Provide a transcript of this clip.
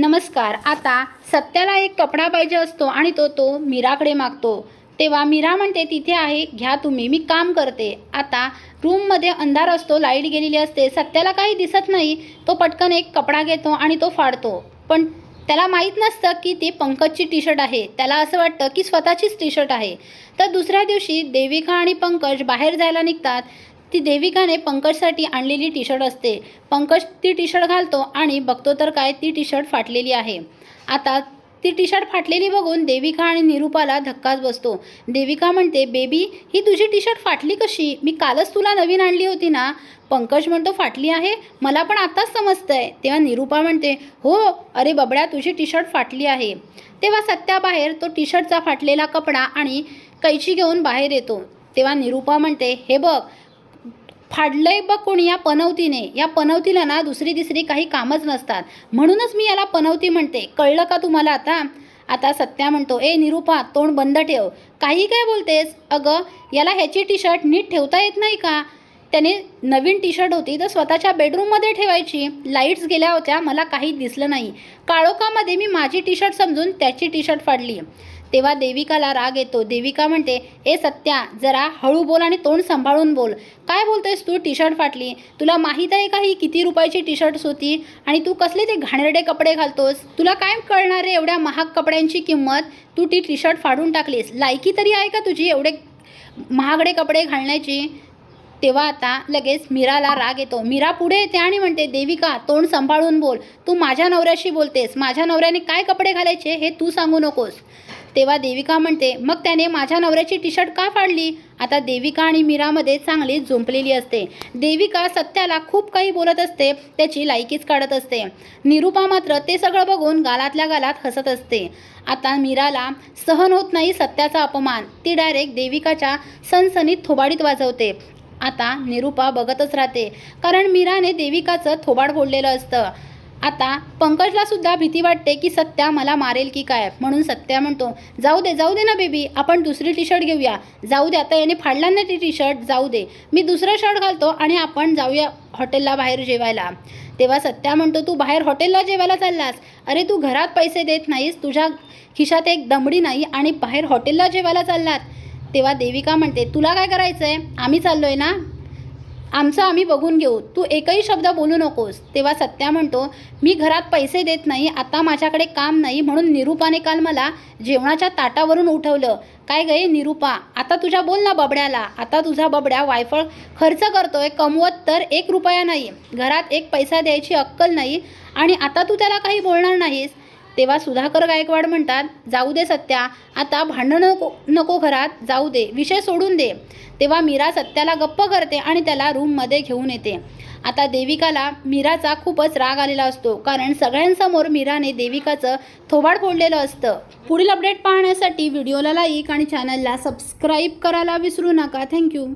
नमस्कार आता सत्याला एक कपडा पाहिजे असतो आणि तो तो मीराकडे मागतो. तेव्हा मीरा म्हणते तिथे आहे घ्या तुम्ही मी काम करते. आता रूममध्ये अंधार असतो लाइट गेलेली असते. सत्याला काही दिसत नाही तो पटकन एक कपडा घेतो आणि तो फाडतो. पण त्याला माहीत नसतं की ती पंकजची टी शर्ट आहे. त्याला असं वाटतं की स्वतःचीच टी शर्ट आहे. तर दुसऱ्या दिवशी देविका आणि पंकज बाहेर जायला निघतात. ती देविकाने पंकजसाठी आणलेली टी शर्ट असते. पंकज ती टी शर्ट घालतो आणि बघतो तर काय ती टी शर्ट फाटलेली आहे. आता ती टी शर्ट फाटलेली बघून देविका आणि निरूपाला धक्काच बसतो. देविका म्हणते बेबी ही तुझी टी शर्ट फाटली कशी? मी कालच तुला नवीन आणली होती ना? पंकज म्हणतो फाटली आहे? मला पण आताच समजतंय. तेव्हा निरूपा म्हणते हो अरे बबड्या तुझी टी शर्ट फाटली आहे. तेव्हा सत्याबाहेर तो टी शर्टचा फाटलेला कपडा आणि कैची घेऊन बाहेर येतो. तेव्हा निरूपा म्हणते हे बघ फाडलंय बघ कोणी या पनवतीने. या पनवतीला ना दुसरी तिसरी काही कामच नसतात. म्हणूनच मी याला पनवती म्हणते. कळलं का तुम्हाला आता? आता सत्या म्हणतो ए निरूपा तोंड बंद ठेव. काही काय बोलतेस? अगं याला ह्याची टी शर्ट नीट ठेवता येत नाही का? त्याने नवीन टी शर्ट होती तर स्वतःच्या बेडरूममध्ये ठेवायची. लाईट्स गेल्या होत्या मला काही दिसलं नाही. काळोखामध्ये मी माझी टी शर्ट समजून त्याची टी शर्ट फाडली. तेव्हा देविकाला राग येतो. देविका म्हणते ए सत्या जरा हळू बोल आणि तोंड सांभाळून बोल. काय बोलतेस तू? टी शर्ट फाटली. तुला माहीत आहे का ही किती रुपयाची टी शर्ट्स होती? आणि तू कसले ते घाणेरडे कपडे घालतोस? तुला काय कळणार आहे एवढ्या महाग कपड्यांची किंमत? तू ती टी शर्ट फाडून टाकलीस. लायकी तरी आहे का तुझी एवढे महागडे कपडे घालण्याची? तेव्हा आता लगेच मीराला राग येतो. मीरा पुढे येते आणि म्हणते देविका तोंड सांभाळून बोल. तू माझ्या नवऱ्याशी बोलतेस. माझ्या नवऱ्याने काय कपडे घालायचे हे तू सांगू नकोस. तेव्हा देविका म्हणते मग त्याने माझ्या नवऱ्याची टी शर्ट का फाडली? आता देविका आणि मीरामध्ये चांगली झोंपलेली असते. देविका सत्याला खूप काही बोलत असते त्याची लायकीच काढत असते. निरूपा मात्र ते सगळं बघून गालातल्या गालात हसत असते. आता मीराला सहन होत नाही सत्याचा अपमान. ती डायरेक्ट देविकाच्या सनसनीत थोबाडीत वाजवते. आता निरूपा बघतच राहते. कारण मीराने देविकाचं थोबाड फोडलेलं असतं. आता पंकजला सुद्धा भीती वाटते की सत्या मला मारेल की काय? म्हणून सत्या म्हणतो जाऊ दे जाऊ दे ना बेबी आपण दुसरी टी शर्ट घेऊया. जाऊ दे आता याने फाडला ना ती टी शर्ट जाऊ दे. मी दुसरं शर्ट घालतो आणि आपण जाऊया हॉटेलला बाहेर जेवायला. तेव्हा सत्या म्हणतो तू बाहेर हॉटेलला जेवायला चाललास? अरे तू घरात पैसे देत नाहीस तुझ्या खिशात एक दमडी नाही आणि बाहेर हॉटेलला जेवायला चाललात. तेव्हा देविका म्हणते तुला काय करायचं आहे आम्ही चाललो आहे ना? आमचं आम्ही बघून घेऊ. तू एकही शब्द बोलू नकोस. तेव्हा सत्या म्हणतो मी घरात पैसे देत नाही आता माझ्याकडे काम नाही म्हणून निरूपाने काल मला जेवणाच्या ताटावरून उठवलं. काय गये निरूपा आता तुझ्या बोल ना बबड्याला. आता तुझा बबड्या वायफळ खर्च करतोय कमवत तर एक रुपया नाही. घरात एक पैसा द्यायची अक्कल नाही आणि आता तू त्याला काही बोलणार नाहीस. तेव्हा सुधाकर गायकवाड म्हणतात जाऊ दे सत्या आता भांडणं नको नको घरात जाऊ दे विषय सोडून दे. तेव्हा मीरा सत्याला गप्प करते आणि त्याला रूममध्ये घेऊन येते. आता देविकाला मीराचा खूपच राग आलेला असतो कारण सगळ्यांसमोर मीराने देविकाचं थोबाड फोडलेलं असतं. पुढील अपडेट पाहण्यासाठी व्हिडिओला लाईक आणि चॅनलला सबस्क्राईब करायला विसरू नका. थँक्यू